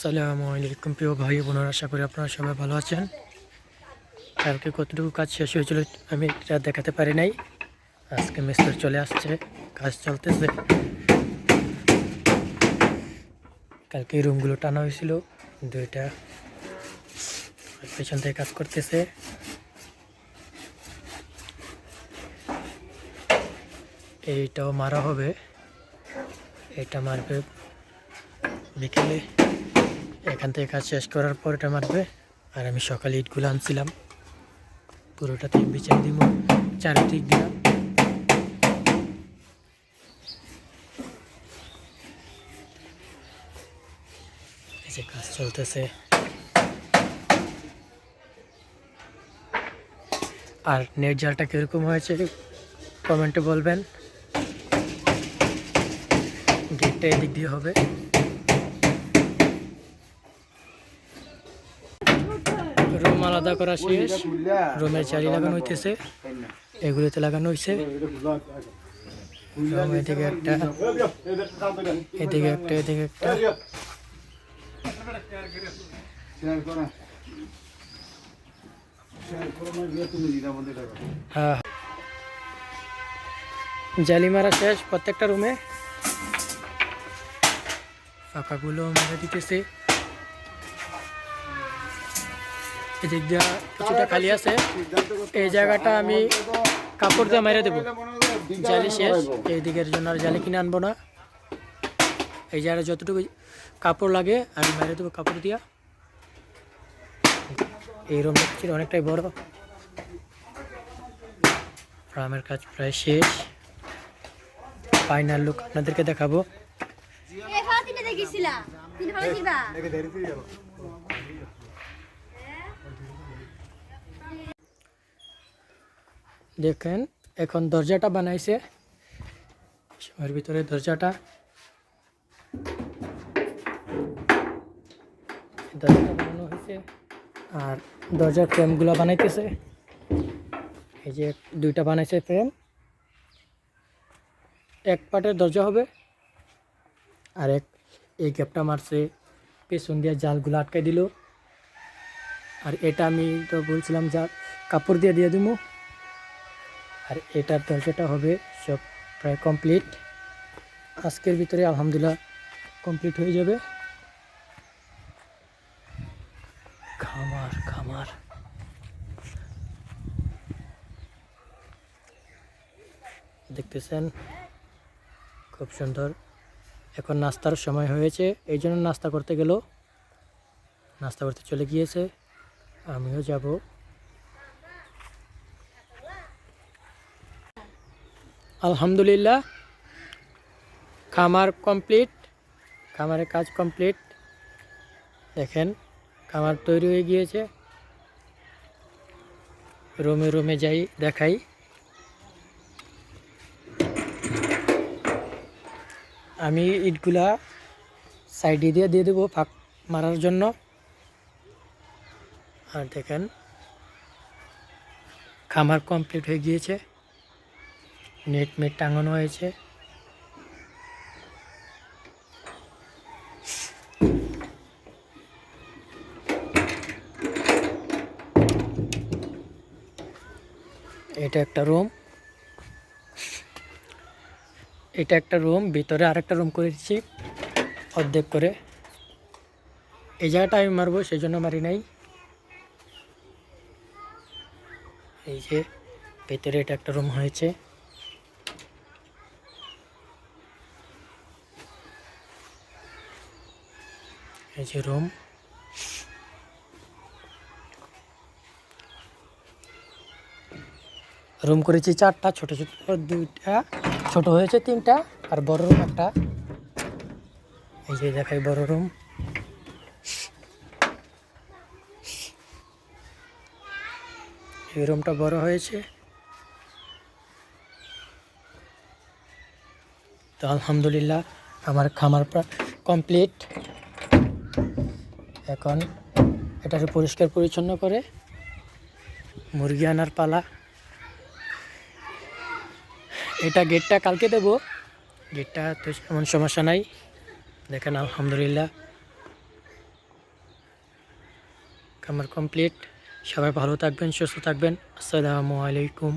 আসসালামু আলাইকুম, প্রিয় ভাই বোনেরা, আশা করি আপনারা সবাই ভালো আছেন। কালকে কতটুকু কাজ শেষ হয়েছিল আমি এটা দেখাতে পারি নাই। আজকে মিস্ত্রি চলে আসছে, কাজ চলতেছে। কালকে রুমগুলো টানা হয়েছিল, দুইটা। পেছন থেকে কাজ করতেছে। এইটাও মারা হবে। এটা মারবে বিকেলে। এখান থেকে কাজ শেষ করার পর এটা মারবে। আর আমি সকালে ইটগুলো আনছিলাম। পুরোটাতে বিচার দিব চারিদিক দিলাম এই যে কাজ চলতেছে। আর নেট জালটা কীরকম হয়েছে কমেন্টে বলবেন। গেটটা এদিক দিয়ে হবে রুম আলাদা করা শেষ। রুমের চারি লাগানো হইতেছে। এগুলোতে লাগানো হয়েছে এদিকে একটা এদিকে একটা এদিকে একটা। হ্যাঁ। জালি মারা শেষ প্রত্যেকটা রুমে। ফাঁকাগুলো মেরে দিতেছে। এদিক কিছুটা খালি আছে। এই জায়গাটা আমি কাপড় দিয়ে মেরে দেবো। জালি শেষ, এই দিকের জন্য আর জালি কিনে আনব না। এই জায়গাটা যতটুকু কাপড় লাগে, আমি মেরে দেবো কাপড় দিয়া। এই রুমটা ছিল অনেকটাই বড়। ফ্রামের কাজ প্রায় শেষ। ফাইনাল লুক আপনাদেরকে দেখাবো। এই দেখেন, এখন দরজাটা বানাইছে। সময়ের ভিতরে দরজাটা। দরজাটা বানানো হয়েছে আর দরজার ফ্রেমগুলো বানাইতেছে। এই যে দুইটা বানাইছে ফ্রেম। এক পাটের দরজা হবে আর এক এই গ্যাপটা মারছে, পেছন দিয়ে জালগুলো আটকাই দিল। আর এটা আমি তো বলছিলাম যা কাপড় দিয়ে দিয়ে দিব আর এটার দরজাটা হবে সব প্রায় কমপ্লিট আজকের ভিতরে আলহামদুলিল্লাহ কমপ্লিট হয়ে যাবে। খামার খামার। দেখতেছেন, খুব সুন্দর। এখন নাস্তার সময় হয়েছে, এই জন্য নাস্তা করতে গেল। নাস্তা করতে চলে গিয়েছে। আমিও যাব। আলহামদুলিল্লাহ। খামার কমপ্লিট খামারের কাজ কমপ্লিট। দেখেন, খামার তৈরি হয়ে গিয়েছে। রুমে রুমে যাই, দেখাই। আমি ইটগুলা সাইডে দিয়ে দিয়ে দেবো ফাঁক মারার জন্য। আর দেখেন, খামার কমপ্লিট হয়ে গিয়েছে। নেট মেট টাঙানো হয়েছে। এটা একটা রুম। এটা একটা রুম, ভিতরে আরেকটা রুম করেছি অর্ধেক করে। এই জায়গাটা আমি মারবো সেই জন্য মারি নাই। এই যে, ভেতরে এটা একটা রুম হয়েছে। এই যে রুম। রুম করেছি চারটা, ছোট ছোট দুইটা, ছোট হয়েছে তিনটা, আর বড় রুম একটা। এই যে দেখাই বড় রুম। এই রুমটা বড় হয়েছে। তো আলহামদুলিল্লাহ, আমার খামার কমপ্লিট এখন এটাকে পরিষ্কার পরিচ্ছন্ন করে মুরগি আনার পালা। এটা গেটটা কালকে দেব। গেটটা তো এমন সমস্যা নাই। দেখেন, আলহামদুলিল্লাহ। কামার কমপ্লিট সবাই ভালো থাকবেন, সুস্থ থাকবেন। আসসালামু আলাইকুম।